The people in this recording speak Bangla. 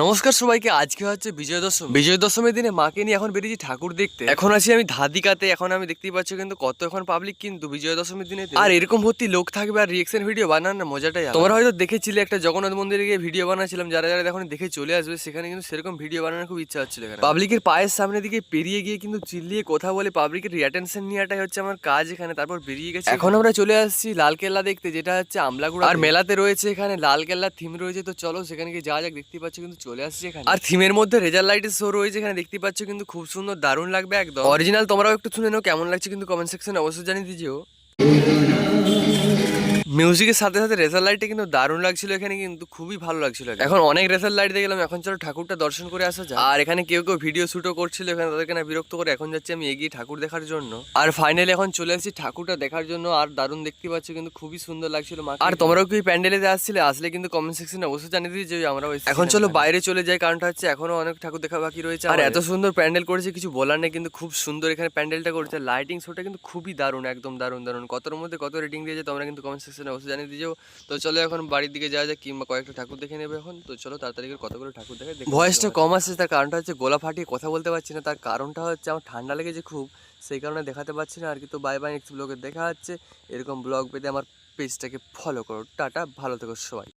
নমস্কার সবাইকে, আজকে হচ্ছে বিজয় দশমী বিজয় দশমীর দিনে মাকে নিয়ে এখন বেরিয়েছি ঠাকুর দেখতে। এখন আছি আমি ধাদিকাতে, এখন আমি দেখতেই পাচ্ছি কিন্তু কত এখন পাবলিক কিন্তু বিজয় দশমীর দিনে আর এরকম ভর্তি লোক থাকবে আর রিয়েকশন ভিডিও বানানোর মজাটাই। তোমরা হয়তো দেখেছিলে একটা জগন্নাথ মন্দিরে গিয়ে ভিডিও বানাচ্ছিলাম, যারা যারা এখন দেখে চলে আসবে। সেখানে কিন্তু সেরকম ভিডিও বানানোর খুব ইচ্ছা হচ্ছিল পাবলিকের পায়ের সামনে দিকে পেরিয়ে গিয়ে কিন্তু চিল্লিয়ে কথা বলে পাবলিকের রিয়াটেনশন নেওয়াটাই হচ্ছে আমার কাজ এখানে, তারপর বেরিয়ে গেছে। এখন আমরা চলে আসছি লালকেল্লা দেখতে, যেটা হচ্ছে আমলাগুড়া। আর মেলাতে রয়েছে এখানে লালকেল্লার থিম রয়েছে, তো চলো সেখানে গিয়ে যাওয়া যাক দেখতে পাচ্ছি কিন্তু চলে আসছে এখানে। আর থিমের মধ্যে রেজার লাইটের শো রয়েছে এখানে দেখতে পাচ্ছ কিন্তু খুব সুন্দর দারুণ লাগবে একদম। অরিজিনাল তোমরাও একটু শুনে নাও কেমন লাগছে কিন্তু কমেন্ট সেকশনে অবশ্যই জানিয়ে দিজিও মিউজিকের সাথে সাথে রেজার লাইটটা কিন্তু দারুণ লাগছিল এখানে কিন্তু খুবই ভালো লাগছিল এখন। অনেক রেজার লাইট দেখলাম এখন চলো ঠাকুরটা দর্শন করে আসা যায় আর এখানে কেউ কেউ ভিডিও শুটও করছিল এখানে তাদেরকে না বিরক্ত করে এখন যাচ্ছি আমি এগিয়ে ঠাকুর দেখার জন্য। আর ফাইনালি এখন চলে এসেছি ঠাকুরটা দেখার জন্য আর দারুণ দেখতে পাচ্ছ কিন্তু খুবই সুন্দর লাগছিল মা আর তোমরাও কি প্যান্ডেলেতে আসছিলে আসলে কিন্তু কমেন্ট সেকশনে অবশ্যই জানিয়ে দিয়েছে যে আমরা এখন চলো বাইরে চলে যাই কারণটা হচ্ছে এখনও অনেক ঠাকুর দেখা বাকি রয়েছে আর এত সুন্দর প্যান্ডেল করেছে কিছু বলার নেই কিন্তু খুব সুন্দর এখানে প্যান্ডেলটা করেছে। লাইটিং শোটা কিন্তু খুবই দারুণ একদম দারুণ দারুণ। কতর মধ্যে কত রেটিং দিয়েছে তোমরা কিন্তু কমেন্ট সেকশনে অবশ্যই জানিয়ে দিয়েও তো চলো এখন বাড়ির দিকে যাওয়া যায় কিংবা কয়েকটা ঠাকুর দেখে নেবে এখন। তো চলো তাড়াতাড়ি করে কতগুলো ঠাকুর দেখে ভয়েসটা কম আসছে তার কারণটা হচ্ছে গোলা ফাটিয়ে কথা বলতে পারছি না তার কারণটা হচ্ছে আমার ঠান্ডা লেগেছে খুব সেই কারণে দেখাতে পারছি না আর কি তো বাই বাই নেক্সট ব্লগে দেখা হচ্ছে। এরকম ব্লগ পেতে আমার পেজটাকে ফলো করো। টাটা ভালো থেকো সবাই।